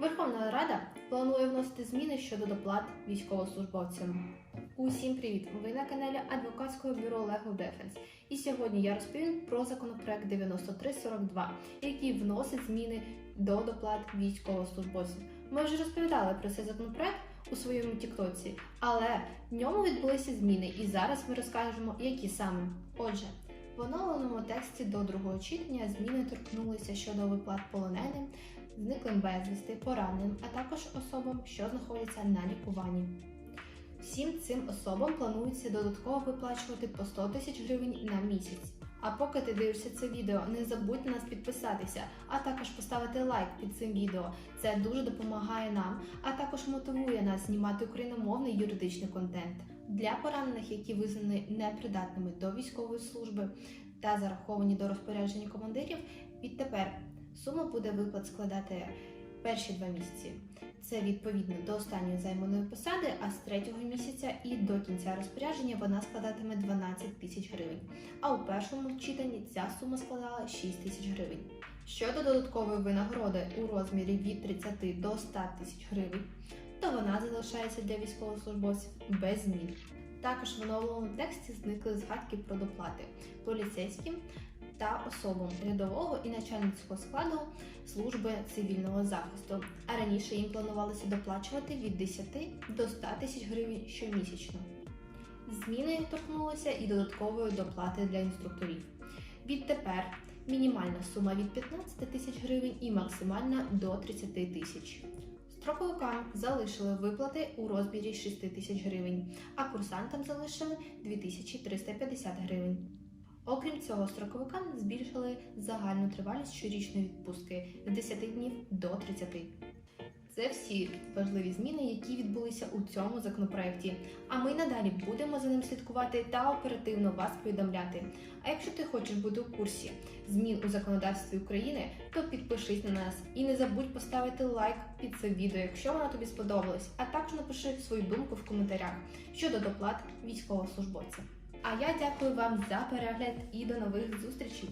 Верховна Рада планує вносити зміни щодо доплат військовослужбовцям. Усім привіт! Ви на каналі адвокатського бюро Lego Defense. І сьогодні я розповім про законопроект 9342, який вносить зміни до доплат військовослужбовців. Ми вже розповідали про цей законопроект у своєму тіктоці, але в ньому відбулися зміни, і зараз ми розкажемо, які саме. Отже, в оновленому тексті до другого читання зміни торкнулися щодо виплат полоненим, зниклим безвісти, пораненим, а також особам, що знаходяться на лікуванні. Всім цим особам планується додатково виплачувати по 100 тисяч гривень на місяць. А поки ти дивишся це відео, не забудь на нас підписатися, а також поставити лайк під цим відео. Це дуже допомагає нам, а також мотивує нас знімати україномовний юридичний контент. Для поранених, які визнані непридатними до військової служби та зараховані до розпорядження командирів, відтепер сума буде виплат складати перші два місяці. Це відповідно до останньої займаної посади, а з третього місяця і до кінця розпорядження вона складатиме 12 тисяч гривень. А у першому читанні ця сума складала 6 тисяч гривень. Щодо додаткової винагороди у розмірі від 30 до 100 тисяч гривень, то вона залишається для військовослужбовців без змін. Також в оновленому тексті зникли згадки про доплати поліцейським та особам рядового і начальницького складу служби цивільного захисту. А раніше їм планувалося доплачувати від 10 до 100 тисяч гривень щомісячно. Зміни торкнулися і додаткової доплати для інструкторів. Відтепер мінімальна сума від 15 тисяч гривень і максимальна до 30 тисяч. Строковикам залишили виплати у розмірі 6 тисяч гривень, а курсантам залишили 2350 гривень. Окрім цього, строковикам збільшили загальну тривалість щорічної відпустки з 10 днів до 30. Це всі важливі зміни, які відбулися у цьому законопроекті. А ми надалі будемо за ним слідкувати та оперативно вас повідомляти. А якщо ти хочеш бути у курсі змін у законодавстві України, то підпишись на нас і не забудь поставити лайк під це відео, якщо воно тобі сподобалось, а також напиши свою думку в коментарях щодо доплат військовослужбовців. А я дякую вам за перегляд і до нових зустрічей!